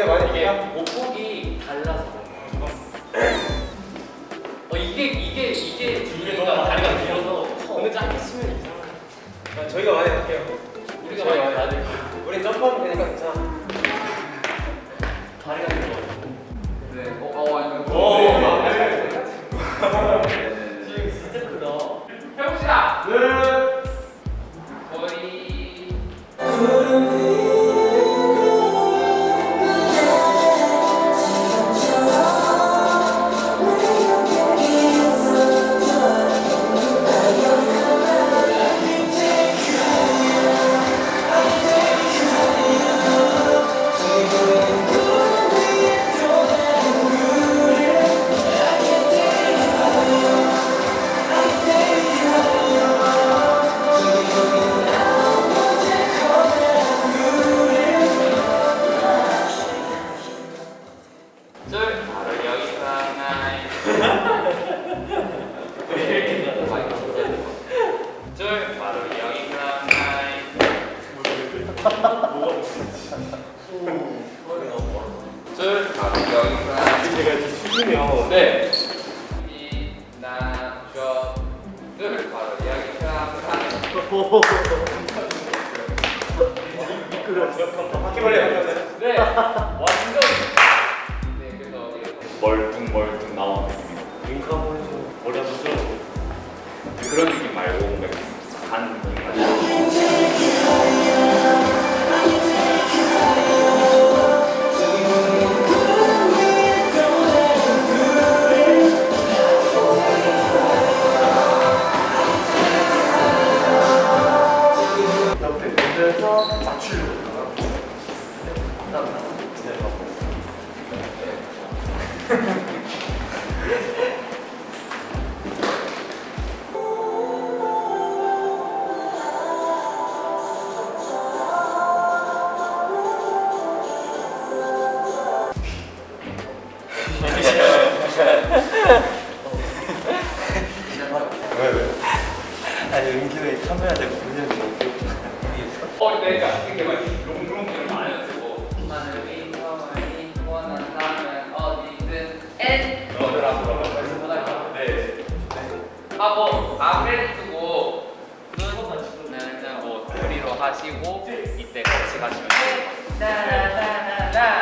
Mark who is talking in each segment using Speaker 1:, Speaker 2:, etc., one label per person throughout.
Speaker 1: 우리가 많이
Speaker 2: 이게
Speaker 1: 이게
Speaker 2: 옷폭이 달라서. 어 이게 이게 이게 준영이가 다리가 길어서 커. 짧게 쓰면 이상해.
Speaker 1: 저희가 많이 할게요.
Speaker 2: 우리가 많이 다들
Speaker 3: 여기서
Speaker 1: 제가 이제 수준이요.
Speaker 3: 네 바로
Speaker 1: 바퀴벌레.
Speaker 3: 네 완전 네 그래서 이렇게
Speaker 2: 멀뚱멀뚱 나오는 느낌.
Speaker 1: 머리 쓸어주고.
Speaker 2: 그런 느낌 말고 간
Speaker 1: 앉아서 맞추려고. 왜
Speaker 3: 소리로 하시고 이때 같이 가시면 돼요 나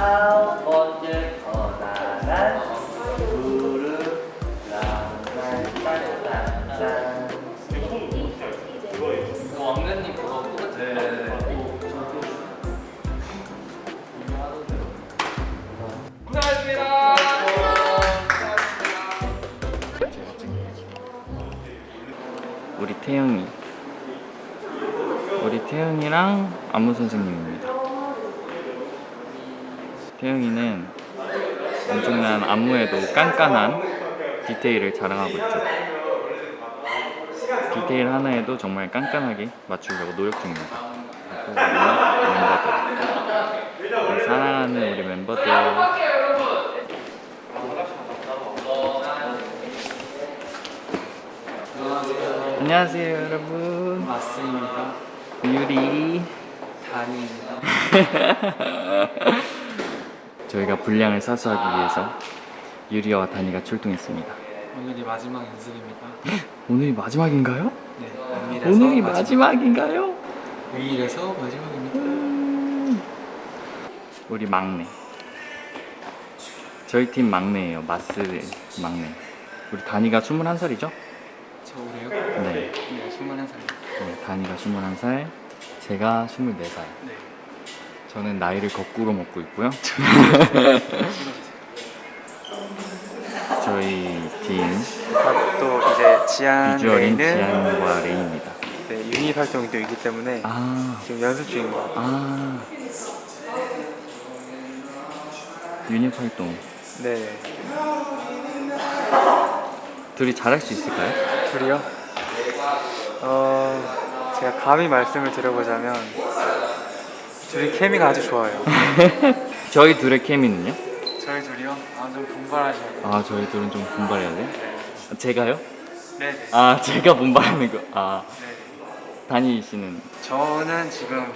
Speaker 3: 아홉 번째 거나란 무릎 랑랑랑랑랑 그 왕래님 그거 똑같아 고생하셨습니다
Speaker 4: 우리 태영이. 우리 태영이랑 안무 선생님입니다 태영이는 엄청난 안무에도 깐깐한 디테일을 자랑하고 있죠. 디테일 하나에도 정말 깐깐하게 맞추려고 노력 중입니다. 그리고 우리 멤버들 우리 사랑하는 우리 멤버들. 안녕하세요 여러분.
Speaker 1: 맞습니다.
Speaker 4: 유리.
Speaker 1: 다니입니다.
Speaker 4: 저희가 분량을 사수하기 위해서 유리와 다니가 출동했습니다.
Speaker 1: 오늘이 마지막 연습입니다.
Speaker 4: 오늘이 마지막인가요?
Speaker 1: 네.
Speaker 4: 오늘이 마지막인가요?
Speaker 5: 위일에서 마지막입니다.
Speaker 4: 우리 막내. 저희 팀 막내예요. 마스 막내. 우리 다니가 21살이죠?
Speaker 5: 저 올해요?
Speaker 4: 네.
Speaker 5: 네, 21살입니다.
Speaker 4: 네, 다니가 21살, 제가 24살.
Speaker 5: 네.
Speaker 4: 저는 나이를 거꾸로 먹고 있고요. 저희 팀
Speaker 1: 또 이제 지안
Speaker 4: 비주얼인
Speaker 1: 레이는
Speaker 4: 지안과 레이입니다.
Speaker 1: 네, 유닛 활동이 또 있기 때문에
Speaker 4: 아,
Speaker 1: 지금 연습 중인 것 같아요.
Speaker 4: 아. 유닛 활동.
Speaker 1: 네.
Speaker 4: 둘이 잘할 수 있을까요?
Speaker 1: 둘이요? 어, 제가 감히 말씀을 드려보자면 둘이 케미가 아주 좋아요.
Speaker 4: 저희 둘의 케미는요?
Speaker 1: 저희 둘이요? 아, 좀 분발하셔야 돼요.
Speaker 4: 아 저희 둘은 좀 분발해야 돼? 네. 아, 제가요?
Speaker 1: 네, 네.
Speaker 4: 아 제가 분발하는 거. 아
Speaker 1: 네, 네.
Speaker 4: 다니 씨는
Speaker 1: 저는 지금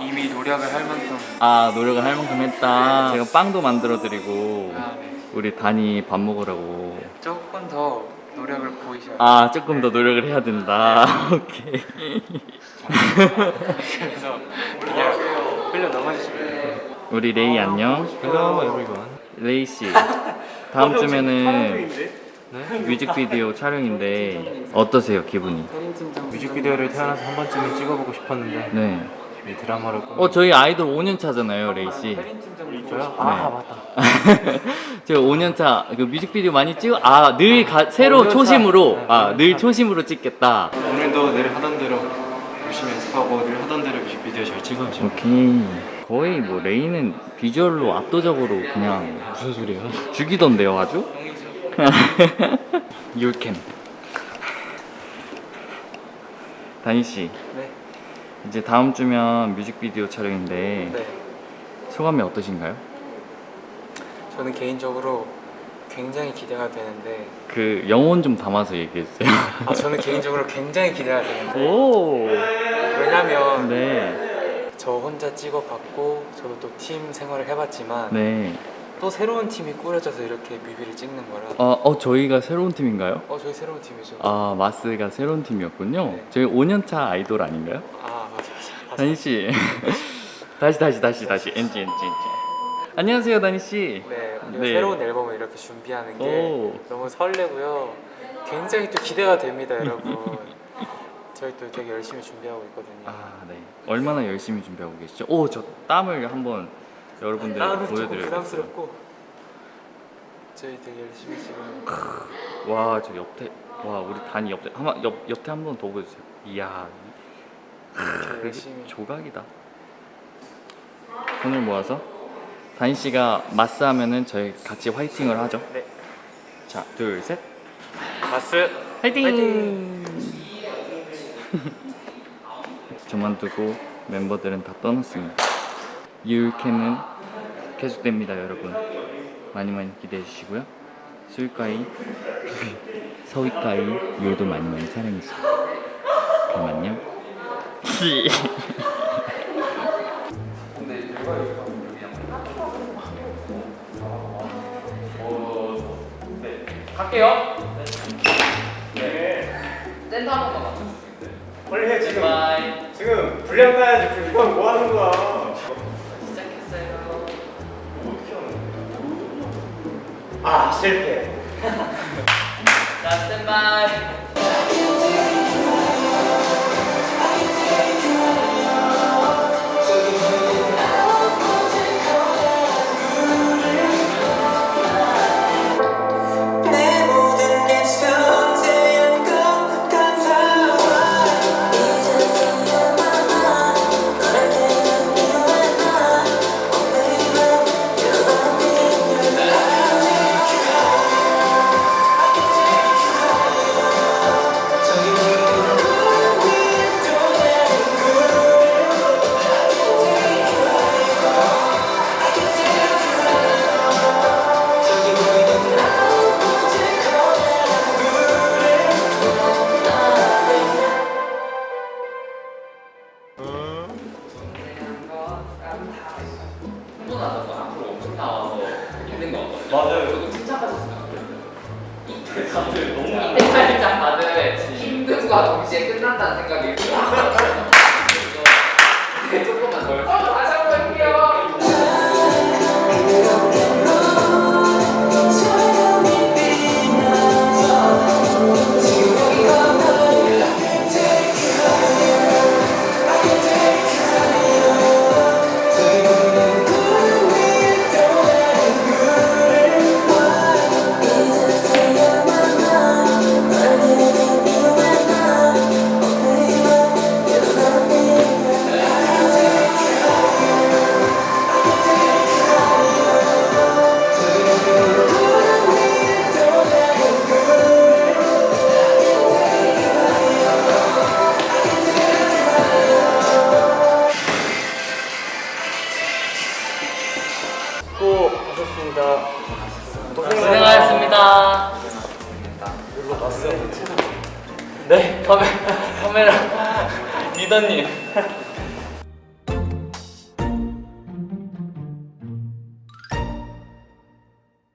Speaker 1: 이미 노력을 할 만큼
Speaker 4: 아 노력을 할 만큼 했다. 제가 빵도 만들어 드리고
Speaker 1: 아, 네.
Speaker 4: 우리 다니 밥 먹으라고.
Speaker 1: 조금 더 노력을 보이셔야
Speaker 4: 아 조금 더 노력을 해야 된다. 오케이.
Speaker 1: 그래서 1년 남아있으면
Speaker 4: 우리 레이 안녕.
Speaker 5: 안녕 여러분.
Speaker 4: 레이 씨. 다음 주면은 네? 뮤직비디오 촬영인데 어떠세요 기분이?
Speaker 5: 뮤직비디오를 태어나서 한 번쯤은 찍어보고 싶었는데
Speaker 4: 네.
Speaker 5: 이 드라마를
Speaker 4: 어 저희 아이돌 5년 차잖아요 레이 씨.
Speaker 5: 저요? 네. 아 맞다.
Speaker 4: 제가 5년 차그 뮤직비디오 많이 찍어 아늘 새로 초심으로
Speaker 5: 네,
Speaker 4: 아늘 초심으로 찍겠다.
Speaker 5: 오늘도 늘 하던 대로 열심히 연습하고 잘 찍어야죠.
Speaker 4: 오케이 거의 뭐 레이는 비주얼로 압도적으로 그냥
Speaker 5: 무슨 소리예요?
Speaker 4: 죽이던데요 아주? 율캠 다니씨
Speaker 1: 네.
Speaker 4: 이제 다음 주면 뮤직비디오 촬영인데
Speaker 1: 네.
Speaker 4: 소감이 어떠신가요?
Speaker 1: 저는 개인적으로 굉장히 기대가 되는데
Speaker 4: 그 영혼 좀 담아서 얘기해주세요
Speaker 1: 아, 저는 개인적으로 굉장히 기대가 되는데
Speaker 4: 오
Speaker 1: 왜냐면
Speaker 4: 네.
Speaker 1: 저 혼자 찍어봤고 저도 또 팀 생활을 해봤지만
Speaker 4: 네.
Speaker 1: 또 새로운 팀이 꾸려져서 이렇게 뮤비를 찍는 거라
Speaker 4: 어, 어 저희가 새로운 팀인가요?
Speaker 1: 어 저희 새로운 팀이죠
Speaker 4: 아 마스가 새로운 팀이었군요
Speaker 1: 네.
Speaker 4: 저희 5년차 아이돌 아닌가요?
Speaker 1: 아 맞아 맞아
Speaker 4: 다니 씨 다시 다시 다시 다시 엔지 엔지 엔지 안녕하세요 다니 씨.
Speaker 1: 네, 우리가
Speaker 4: 네.
Speaker 1: 새로운 앨범을 이렇게 준비하는 게
Speaker 4: 오.
Speaker 1: 너무 설레고요 굉장히 또 기대가 됩니다 여러분 저희 또 되게 열심히 준비하고 있거든요
Speaker 4: 아 네. 얼마나 열심히 준비하고 계시죠? 오 저 땀을 한번 여러분들
Speaker 1: 나는 조금
Speaker 4: 보여드려요.
Speaker 1: 부담스럽고 저희 되게 열심히 지금
Speaker 4: 와 저 옆에 와 우리 단이 옆에 한번 옆 옆에 한번 더 보여주세요. 이야
Speaker 1: 열심히
Speaker 4: 조각이다. 손을 모아서 다니 씨가 마스 하면은 저희 같이 화이팅을 하죠.
Speaker 1: 네.
Speaker 4: 자, 둘, 셋.
Speaker 1: 마스
Speaker 4: 화이팅!
Speaker 1: 화이팅!
Speaker 4: 저만 두고 멤버들은 다 떠났습니다. 유일캠은 계속됩니다, 여러분. 많이 많이 기대해 주시고요. 수일가이, 서위가이, 유도 많이 많이 사랑해 주세요. 그럼 안녕.
Speaker 3: 갈게요. 네. 센터 한 번만 맞춰.
Speaker 6: 빨리 해 지금
Speaker 3: 바이.
Speaker 6: 지금 분량 따야지 이건 뭐 하는 거야
Speaker 3: 시작했어요.
Speaker 6: 아 실패
Speaker 3: 자, 스탠바이. 나와서 앞으로 엄청 나와서 있는 거거든요. 맞아요. 저도 칭찬받았어요. 이때 다들 너무 이때 살짝 다들 힘듦과 동시에
Speaker 7: 끝난다는 생각이
Speaker 3: 들어요. 고생하셨습니다.
Speaker 4: 고생하셨습니다. 일로 왔어요. 네, 카메, 카메라 리더님.